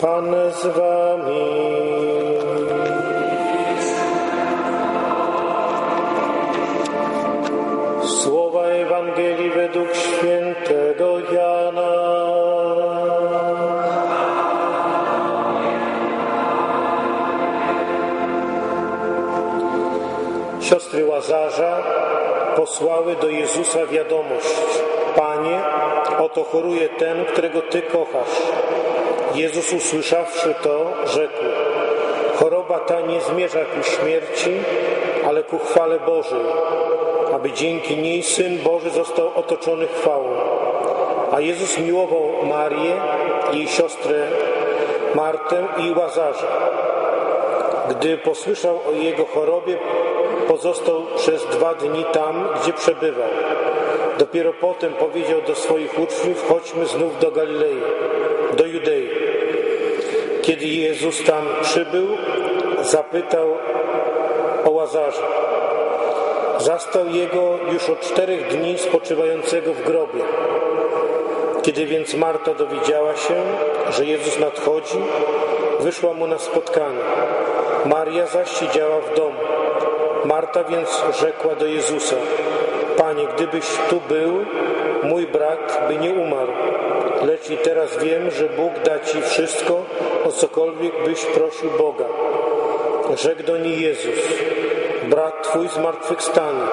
Pan z wami. Słowa Ewangelii według świętego Jana. Siostry Łazarza posłały do Jezusa wiadomość: Panie, oto choruje ten, którego Ty kochasz. Jezus usłyszawszy to, rzekł: Choroba ta nie zmierza ku śmierci, ale ku chwale Bożej, aby dzięki niej Syn Boży został otoczony chwałą. A Jezus miłował Marię, jej siostrę Martę i Łazarza. Gdy posłyszał o jego chorobie, pozostał przez dwa dni tam, gdzie przebywał. Dopiero potem powiedział do swoich uczniów: Chodźmy znów do Galilei, do Judei. Kiedy Jezus tam przybył, zapytał o Łazarza. Zastał jego już od czterech dni spoczywającego w grobie. Kiedy więc Marta dowiedziała się, że Jezus nadchodzi, wyszła mu na spotkanie. Maria zaś siedziała w domu. Marta więc rzekła do Jezusa: Panie, gdybyś tu był, mój brat by nie umarł. Lecz i teraz wiem, że Bóg da ci wszystko, o cokolwiek byś prosił Boga. Rzekł do niej Jezus: Brat twój zmartwychwstanie.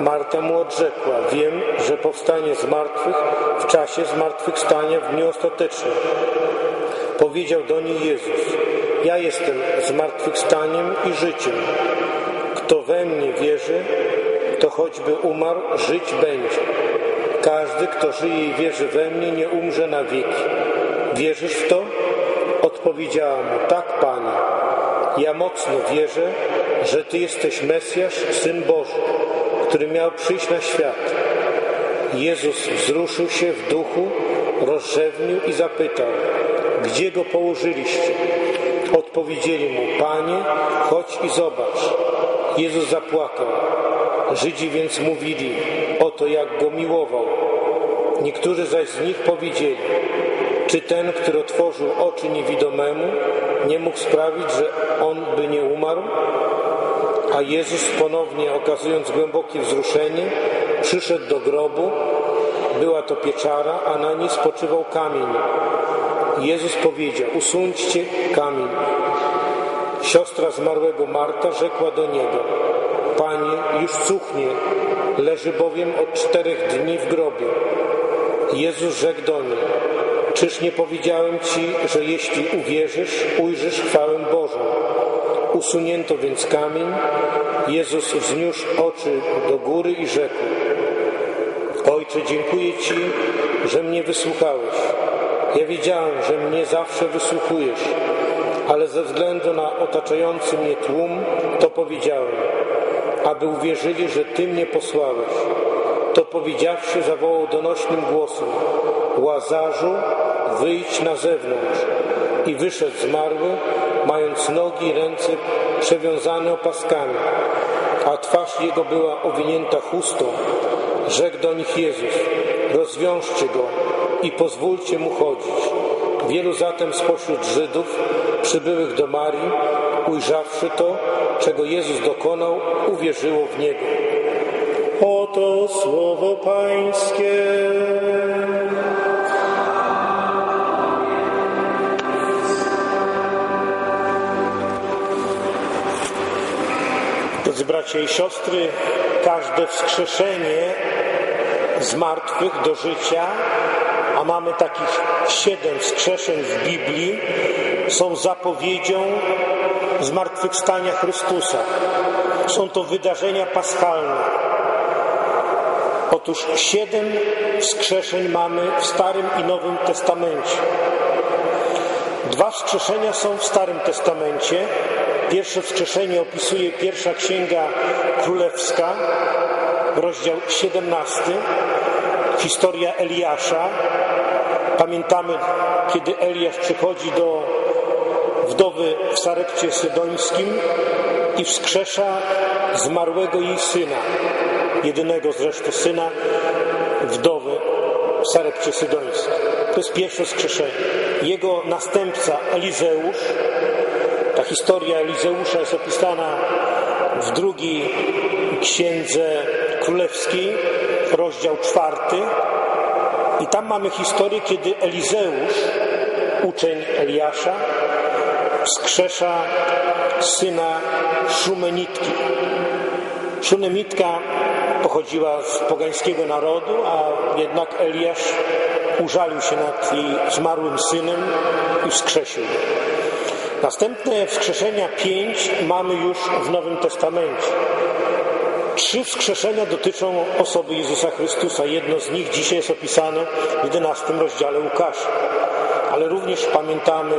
Marta mu odrzekła: Wiem, że powstanie z martwych w czasie zmartwychwstania w dniu ostatecznym. Powiedział do niej Jezus: Ja jestem zmartwychwstaniem i życiem. Kto we mnie wierzy, to choćby umarł, żyć będzie. Każdy, kto żyje i wierzy we mnie, nie umrze na wieki. Wierzysz w to? Odpowiedziała mu: Tak, Panie. Ja mocno wierzę, że Ty jesteś Mesjasz, Syn Boży, który miał przyjść na świat. Jezus wzruszył się w duchu, rozrzewnił i zapytał: Gdzie go położyliście? Odpowiedzieli mu: Panie, chodź i zobacz. Jezus zapłakał. Żydzi więc mówili: Oto jak go miłował. Niektórzy zaś z nich powiedzieli: Czy ten, który otworzył oczy niewidomemu, nie mógł sprawić, że on by nie umarł? A Jezus ponownie, okazując głębokie wzruszenie, przyszedł do grobu. Była to pieczara, a na niej spoczywał kamień. Jezus powiedział: Usuńcie kamień. Siostra zmarłego Marta rzekła do niego: już cuchnie, leży bowiem od czterech dni w grobie. Jezus rzekł do niej: Czyż nie powiedziałem ci, że jeśli uwierzysz, ujrzysz chwałę Bożą? Usunięto więc kamień. Jezus wzniósł oczy do góry i rzekł: Ojcze, dziękuję Ci, że mnie wysłuchałeś. Ja wiedziałem, że mnie zawsze wysłuchujesz, ale ze względu na otaczający mnie tłum, to powiedziałem, aby uwierzyli, że Ty mnie posłałeś. To powiedziawszy, zawołał donośnym głosem: Łazarzu, wyjdź na zewnątrz. I wyszedł zmarły, mając nogi i ręce przewiązane opaskami, a twarz jego była owinięta chustą. Rzekł do nich Jezus: Rozwiążcie go i pozwólcie mu chodzić. Wielu zatem spośród Żydów przybyłych do Marii, ujrzawszy to, czego Jezus dokonał, uwierzyło w Niego. Oto słowo Pańskie. Drodzy bracia i siostry, każde wskrzeszenie z martwych do życia, a mamy takich siedem wskrzeszeń w Biblii, są zapowiedzią zmartwychwstania Chrystusa. Są to wydarzenia paschalne. Otóż siedem wskrzeszeń mamy w Starym i Nowym Testamencie. Dwa wskrzeszenia są w Starym Testamencie. Pierwsze wskrzeszenie opisuje pierwsza księga królewska, rozdział 17, historia Eliasza. Pamiętamy, kiedy Eliasz przychodzi do wdowy w Sarepcie Sydońskim i wskrzesza zmarłego jej syna, jedynego zresztą syna wdowy w Sarepcie Sydońskim. To jest pierwsze skrzeszenie. Jego następca Elizeusz, ta historia Elizeusza jest opisana w drugiej księdze królewskiej, rozdział czwarty. I tam mamy historię, kiedy Elizeusz, uczeń Eliasza, wskrzesza syna Szumenitki. Szumenitka pochodziła z pogańskiego narodu, a jednak Eliasz użalił się nad jej zmarłym synem i wskrzesił. Następne wskrzeszenia pięć mamy już w Nowym Testamencie. Trzy wskrzeszenia dotyczą osoby Jezusa Chrystusa. Jedno z nich dzisiaj jest opisane w 11 rozdziale Łukasza. Ale również pamiętamy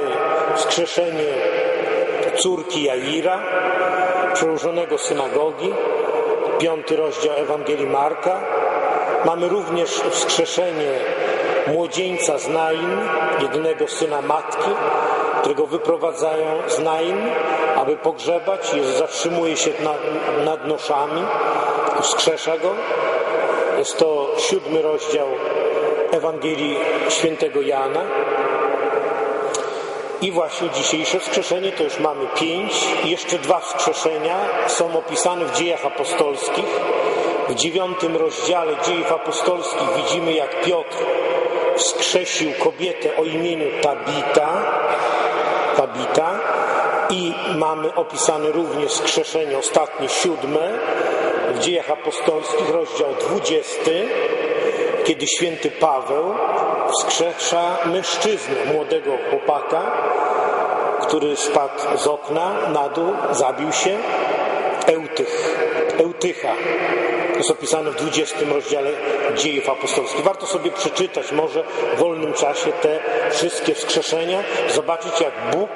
wskrzeszenie córki Jaira, przełożonego synagogi, piąty rozdział Ewangelii Marka. Mamy również wskrzeszenie młodzieńca z Nain, jedynego syna matki, którego wyprowadzają z Nain, aby pogrzebać. Jezus zatrzymuje się nad, nad noszami wskrzesza go. Jest to siódmy rozdział Ewangelii świętego Jana. I właśnie dzisiejsze wskrzeszenie to już mamy pięć. Jeszcze dwa wskrzeszenia są opisane w dziejach apostolskich. W dziewiątym rozdziale dziejów apostolskich widzimy, jak Piotr wskrzesił kobietę o imieniu Tabita. Tabita. I mamy opisane również wskrzeszenie ostatnie, siódme, w dziejach apostolskich, rozdział dwudziesty, kiedy święty Paweł wskrzesza mężczyznę, młodego chłopaka, który spadł z okna na dół, zabił się, Eutych, Eutycha. Jest opisane w 20 rozdziale dziejów apostolskich. Warto sobie przeczytać może w wolnym czasie te wszystkie wskrzeszenia, zobaczyć jak Bóg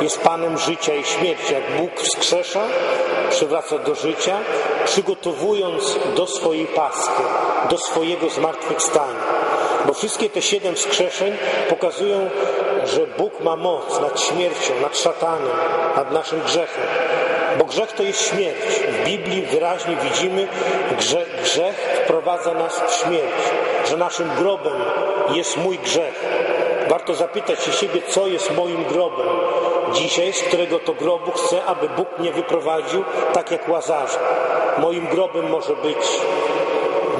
jest Panem życia i śmierci, jak Bóg wskrzesza, przywraca do życia, przygotowując do swojej paski, do swojego zmartwychwstania. Bo wszystkie te siedem wskrzeszeń pokazują, że Bóg ma moc nad śmiercią, nad szatanem, nad naszym grzechem. Bo grzech to jest śmierć. W Biblii wyraźnie widzimy, że grzech wprowadza nas w śmierć, że naszym grobem jest mój grzech. Warto zapytać się siebie, co jest moim grobem dzisiaj, z którego to grobu chcę, aby Bóg mnie wyprowadził, tak jak Łazarza. Moim grobem może być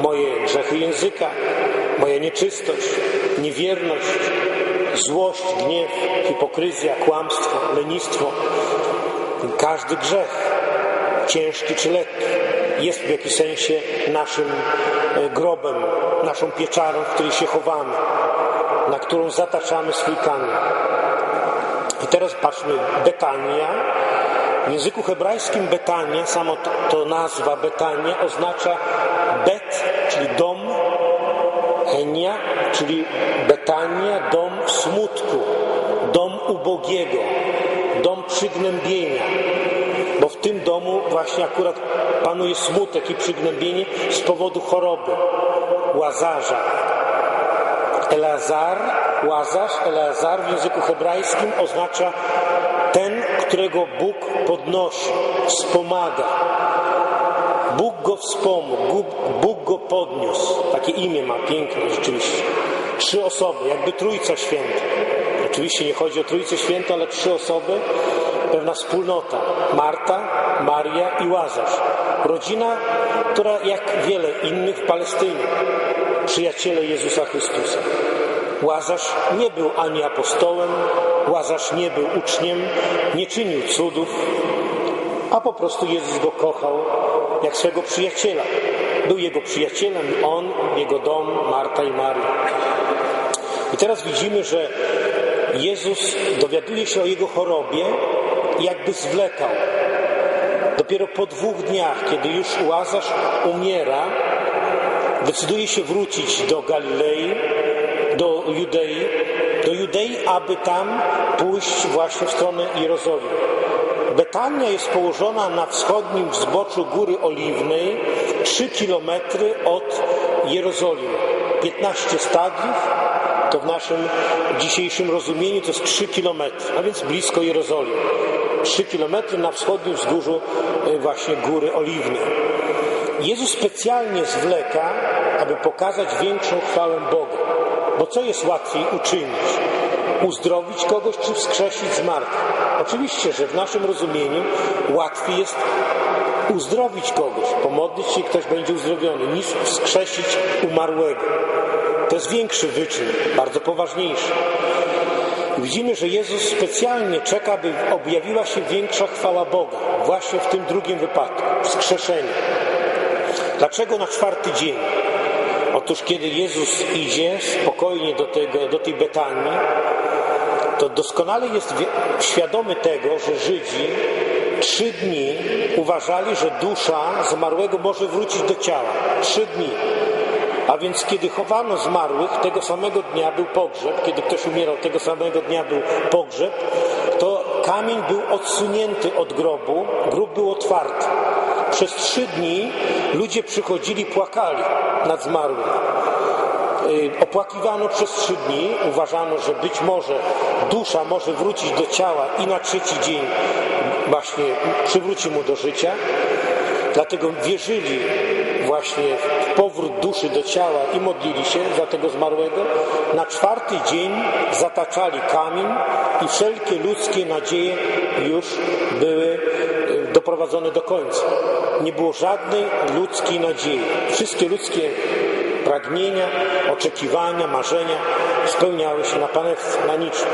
moje grzechy języka, moja nieczystość, niewierność, złość, gniew, hipokryzja, kłamstwo, lenistwo. Każdy grzech, ciężki czy lekki, jest w jakimś sensie naszym e, grobem, naszą pieczarą, w której się chowamy, na którą zataczamy swój kamień. I teraz patrzmy, Betania. W języku hebrajskim Betania, samo to, to nazwa Betania oznacza bet, czyli dom, Enia, czyli Betania, dom smutku, dom ubogiego, dom przygnębienia. Bo w tym domu właśnie akurat panuje smutek i przygnębienie z powodu choroby Łazarza. Eleazar, Łazarz, Eleazar w języku hebrajskim oznacza ten, którego Bóg podnosi, wspomaga. Bóg go wspomógł, Bóg go podniósł. Takie imię ma piękne rzeczywiście. Trzy osoby, jakby Trójca Święta. Oczywiście nie chodzi o Trójcę Świętą, ale trzy osoby, pewna wspólnota. Marta, Maria i Łazarz. Rodzina, która jak wiele innych w Palestynie, przyjaciele Jezusa Chrystusa. Łazarz nie był ani apostołem, Łazarz nie był uczniem, nie czynił cudów, a po prostu Jezus go kochał jak swego przyjaciela. Był jego przyjacielem, on, jego dom, Marta i Maria. I teraz widzimy, że Jezus dowiaduje się o jego chorobie i jakby zwlekał. Dopiero po dwóch dniach, kiedy już Łazarz umiera, decyduje się wrócić do Galilei, do Judei, do Judei, aby tam pójść właśnie w stronę Jerozolimy. Betania jest położona na wschodnim wzboczu Góry Oliwnej, 3 kilometry od Jerozolimy. 15 stadiów, to w naszym dzisiejszym rozumieniu to jest 3 kilometry, a więc blisko Jerozolimy. 3 kilometry na wschodnim wzgórzu e, właśnie Góry Oliwnej. Jezus specjalnie zwleka, aby pokazać większą chwałę Boga. Bo co jest łatwiej uczynić? Uzdrowić kogoś czy wskrzesić z martwych? Oczywiście, że w naszym rozumieniu łatwiej jest uzdrowić kogoś, pomodlić się, ktoś będzie uzdrowiony, niż wskrzesić umarłego. To jest większy wyczyn, bardzo poważniejszy. Widzimy, że Jezus specjalnie czeka, by objawiła się większa chwała Boga, właśnie w tym drugim wypadku, wskrzeszenie. Dlaczego na czwarty dzień? Otóż kiedy Jezus idzie spokojnie do, tego, do tej Betanii, to doskonale jest świadomy tego, że Żydzi trzy dni uważali, że dusza zmarłego może wrócić do ciała. Trzy dni. A więc kiedy chowano zmarłych, tego samego dnia był pogrzeb, kiedy ktoś umierał, tego samego dnia był pogrzeb, to kamień był odsunięty od grobu, grób był otwarty. Przez trzy dni ludzie przychodzili, płakali nad zmarłym. Y, opłakiwano przez trzy dni, uważano, że być może dusza może wrócić do ciała i na trzeci dzień właśnie przywróci mu do życia. Dlatego wierzyli właśnie powrót duszy do ciała i modlili się za tego zmarłego. Na czwarty dzień zataczali kamień i wszelkie ludzkie nadzieje już były e, doprowadzone do końca. Nie było żadnej ludzkiej nadziei. Wszystkie ludzkie pragnienia, oczekiwania, marzenia spełniały się na panewce, na niczym.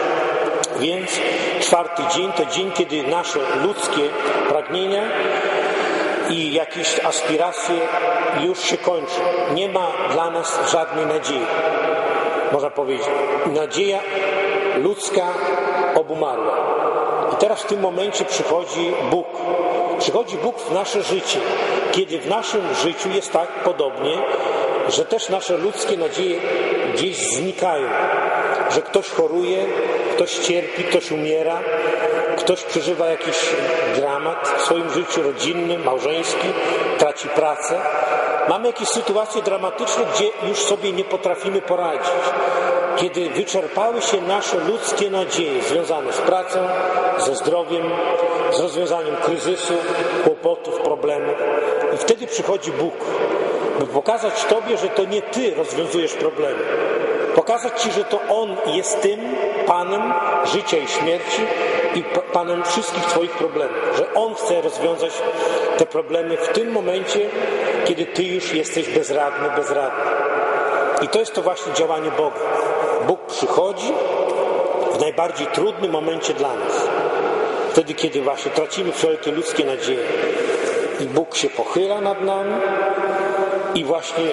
Więc czwarty dzień to dzień, kiedy nasze ludzkie pragnienia i jakieś aspiracje już się kończą. Nie ma dla nas żadnej nadziei. Można powiedzieć, nadzieja ludzka obumarła. I teraz w tym momencie przychodzi Bóg. Przychodzi Bóg w nasze życie, kiedy w naszym życiu jest tak podobnie, że też nasze ludzkie nadzieje gdzieś znikają, że ktoś choruje, ktoś cierpi, ktoś umiera, ktoś przeżywa jakiś dramat w swoim życiu rodzinnym, małżeńskim, traci pracę. Mamy jakieś sytuacje dramatyczne, gdzie już sobie nie potrafimy poradzić. Kiedy wyczerpały się nasze ludzkie nadzieje związane z pracą, ze zdrowiem, z rozwiązaniem kryzysu, kłopotów, problemów. I wtedy przychodzi Bóg, by pokazać Tobie, że to nie Ty rozwiązujesz problemy. Pokazać Ci, że to On jest tym Panem życia i śmierci, i Panem wszystkich Twoich problemów, że On chce rozwiązać te problemy w tym momencie, kiedy Ty już jesteś bezradny, bezradny. I to jest to właśnie działanie Boga. Bóg przychodzi w najbardziej trudnym momencie dla nas. Wtedy, kiedy właśnie tracimy wszelkie ludzkie nadzieje. I Bóg się pochyla nad nami i właśnie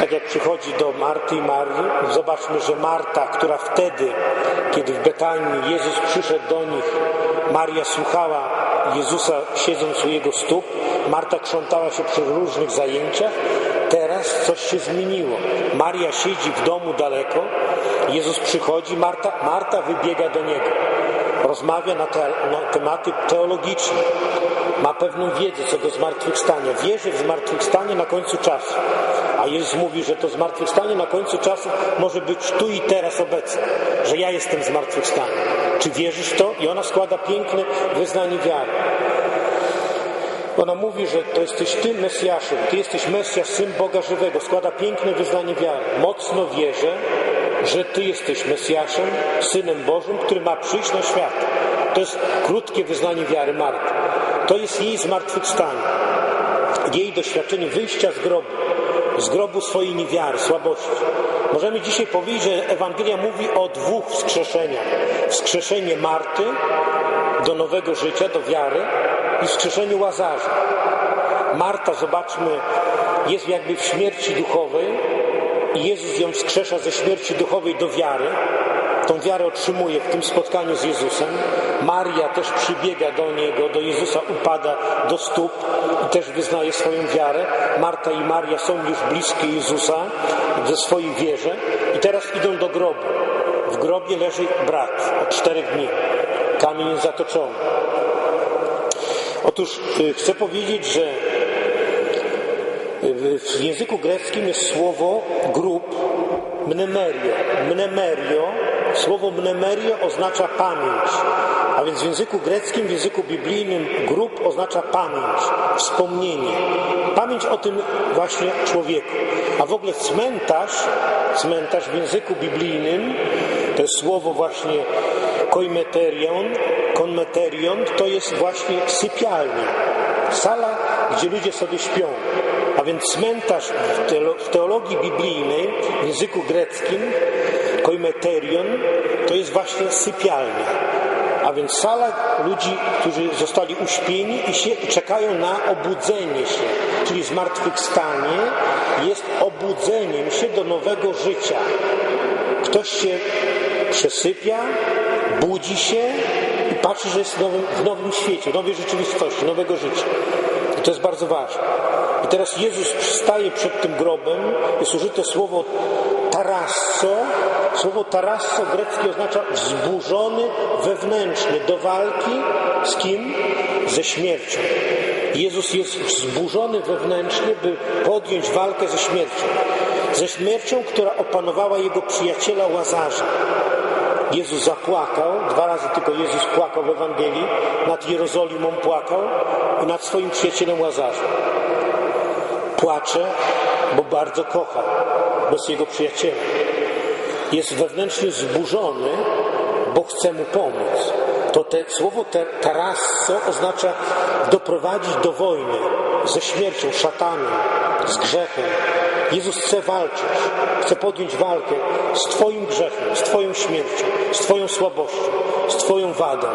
tak jak przychodzi do Marty i Marii, zobaczmy, że Marta, która wtedy, kiedy w Betanii Jezus przyszedł do nich, Maria słuchała Jezusa siedząc u jego stóp, Marta krzątała się przy różnych zajęciach, teraz coś się zmieniło. Maria siedzi w domu daleko, Jezus przychodzi, Marta, Marta wybiega do niego. Rozmawia na, te, na tematy teologiczne ma pewną wiedzę co do zmartwychwstania, wierzy w zmartwychwstanie na końcu czasu. A Jezus mówi, że to zmartwychwstanie na końcu czasu może być tu i teraz obecne, że ja jestem zmartwychwstany. Czy wierzysz w to? I ona składa piękne wyznanie wiary. Ona mówi, że to jesteś Ty Mesjaszem, Ty jesteś Mesjasz, Syn Boga Żywego. Składa piękne wyznanie wiary. Mocno wierzę, że Ty jesteś Mesjaszem, Synem Bożym, który ma przyjść na świat. To jest krótkie wyznanie wiary Marty. To jest jej zmartwychwstanie. Jej doświadczenie wyjścia z grobu. Z grobu swojej niewiary, słabości. Możemy dzisiaj powiedzieć, że Ewangelia mówi o dwóch wskrzeszeniach. Wskrzeszenie Marty do nowego życia, do wiary i wskrzeszeniu Łazarza. Marta, zobaczmy, jest jakby w śmierci duchowej i Jezus ją wskrzesza ze śmierci duchowej do wiary. Tą wiarę otrzymuje w tym spotkaniu z Jezusem. Maria też przybiega do Niego, do Jezusa, upada do stóp i też wyznaje swoją wiarę. Marta i Maria są już bliskie Jezusa ze swojej wierze i teraz idą do grobu. W grobie leży brat od czterech dni. Kamień zatoczony. Otóż y, chcę powiedzieć, że y, w języku greckim jest słowo grób mnemerio. Mnemerio Słowo mnemerio oznacza pamięć, a więc w języku greckim, w języku biblijnym grób oznacza pamięć, wspomnienie. Pamięć o tym właśnie człowieku. A w ogóle cmentarz, cmentarz w języku biblijnym, to jest słowo właśnie koimeterion, konmeterion, to jest właśnie sypialnia, sala, gdzie ludzie sobie śpią. A więc cmentarz w teologii biblijnej, w języku greckim, koimeterion, to jest właśnie sypialnia. A więc sala ludzi, którzy zostali uśpieni i, się, czekają na obudzenie się, czyli zmartwychwstanie jest obudzeniem się do nowego życia. Ktoś się przesypia, budzi się i patrzy, że jest w nowym, w nowym świecie, nowej rzeczywistości, nowego życia. I to jest bardzo ważne. I teraz Jezus przystaje przed tym grobem, jest użyte słowo tarasso. Słowo tarasso greckie oznacza wzburzony wewnętrzny do walki z kim? Ze śmiercią. Jezus jest wzburzony wewnętrznie, by podjąć walkę ze śmiercią. Ze śmiercią, która opanowała jego przyjaciela Łazarza. Jezus zapłakał, dwa razy tylko Jezus płakał w Ewangelii, nad Jerozolimą płakał i nad swoim przyjacielem Łazarzem. Płacze, bo bardzo kocha, bo jest jego przyjacielem. Jest wewnętrznie zburzony, bo chce mu pomóc. To te, słowo te, tarasso oznacza doprowadzić do wojny ze śmiercią, szatanem, z grzechem. Jezus chce walczyć, chce podjąć walkę z Twoim grzechem, z Twoją śmiercią, z Twoją słabością, z Twoją wadą,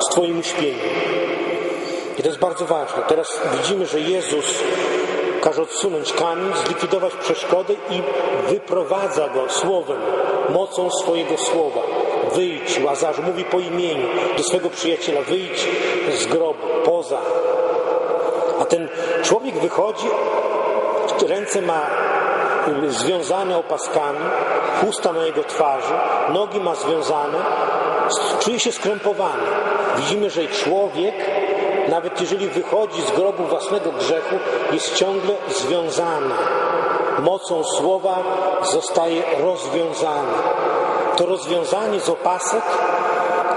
z Twoim uśpieniem. I to jest bardzo ważne. Teraz widzimy, że Jezus każe odsunąć kamień, zlikwidować przeszkody i wyprowadza go słowem, mocą swojego słowa. Wyjdź, Łazarz mówi po imieniu do swego przyjaciela, wyjdź z grobu, poza. A ten człowiek wychodzi, ręce ma związane opaskami, chusta na jego twarzy, nogi ma związane, czuje się skrępowany. Widzimy, że człowiek nawet jeżeli wychodzi z grobu własnego grzechu, jest ciągle związana. Mocą słowa zostaje rozwiązana. To rozwiązanie z opasek,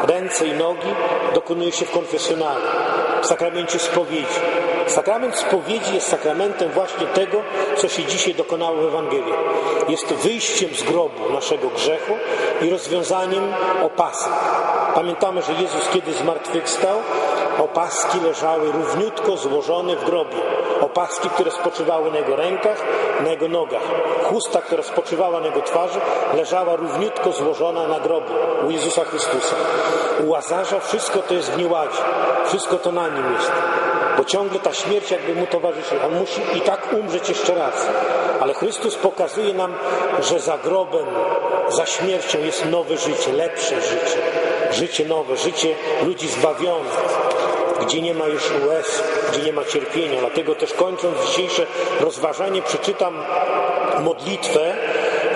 ręce i nogi dokonuje się w konfesjonale, w sakramencie spowiedzi. Sakrament spowiedzi jest sakramentem właśnie tego, co się dzisiaj dokonało w Ewangelii. Jest wyjściem z grobu naszego grzechu i rozwiązaniem opasek. Pamiętamy, że Jezus kiedy zmartwychwstał, Opaski leżały równiutko złożone w grobie. Opaski, które spoczywały na jego rękach, na jego nogach. Chusta, która spoczywała na jego twarzy, leżała równiutko złożona na grobie u Jezusa Chrystusa. U Łazarza wszystko to jest w nieładzie. Wszystko to na nim jest. Bo ciągle ta śmierć jakby mu towarzyszy. On musi i tak umrzeć jeszcze raz. Ale Chrystus pokazuje nam, że za grobem, za śmiercią jest nowe życie, lepsze życie. Życie nowe, życie ludzi zbawionych gdzie nie ma już łez, gdzie nie ma cierpienia. Dlatego też kończąc dzisiejsze rozważanie przeczytam modlitwę,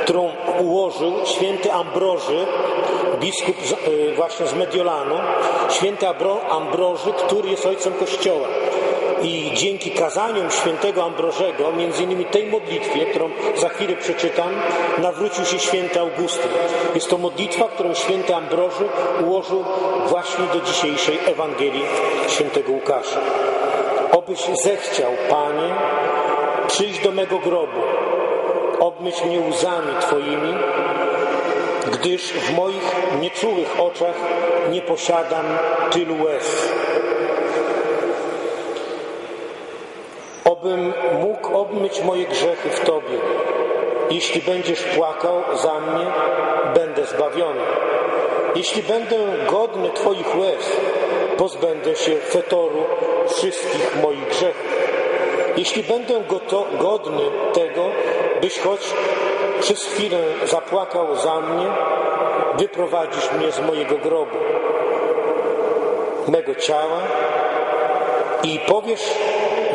którą ułożył święty Ambroży, biskup y, właśnie z Mediolanu, święty Ambroży, który jest ojcem Kościoła. I dzięki kazaniom świętego Ambrożego, między innymi tej modlitwie, którą za chwilę przeczytam, nawrócił się święty Augustyn. Jest to modlitwa, którą święty Ambroży ułożył właśnie do dzisiejszej Ewangelii świętego Łukasza. Obyś zechciał, Panie, przyjść do mego grobu, obmyć mnie łzami Twoimi, gdyż w moich nieczułych oczach nie posiadam tylu łez. Obym mógł obmyć moje grzechy w Tobie. Jeśli będziesz płakał za mnie, będę zbawiony. Jeśli będę godny Twoich łez, pozbędę się fetoru wszystkich moich grzechów. Jeśli będę godny tego, byś choć przez chwilę zapłakał za mnie, wyprowadzisz mnie z mojego grobu, mego ciała i powiesz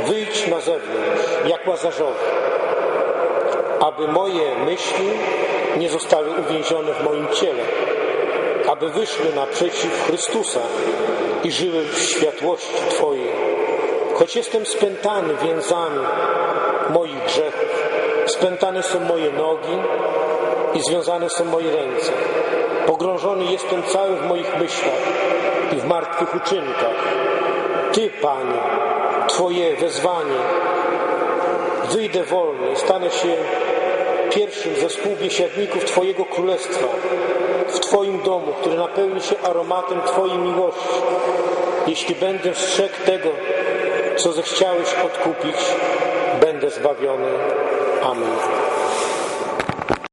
wyjdź na zewnątrz, jak Łazarzowi, aby moje myśli nie zostały uwięzione w moim ciele, aby wyszły naprzeciw Chrystusa i żyły w światłości Twojej. Choć jestem spętany więzami moich grzechów, spętane są moje nogi i związane są moje ręce. Pogrążony jestem cały w moich myślach i w martwych uczynkach. Ty, Panie, Twoje wezwanie, wyjdę wolny i stanę się pierwszym ze współbiesiadników Twojego Królestwa, w Twoim domu, który napełni się aromatem Twojej miłości. Jeśli będę strzegł tego, co zechciałeś odkupić, będę zbawiony. Amen.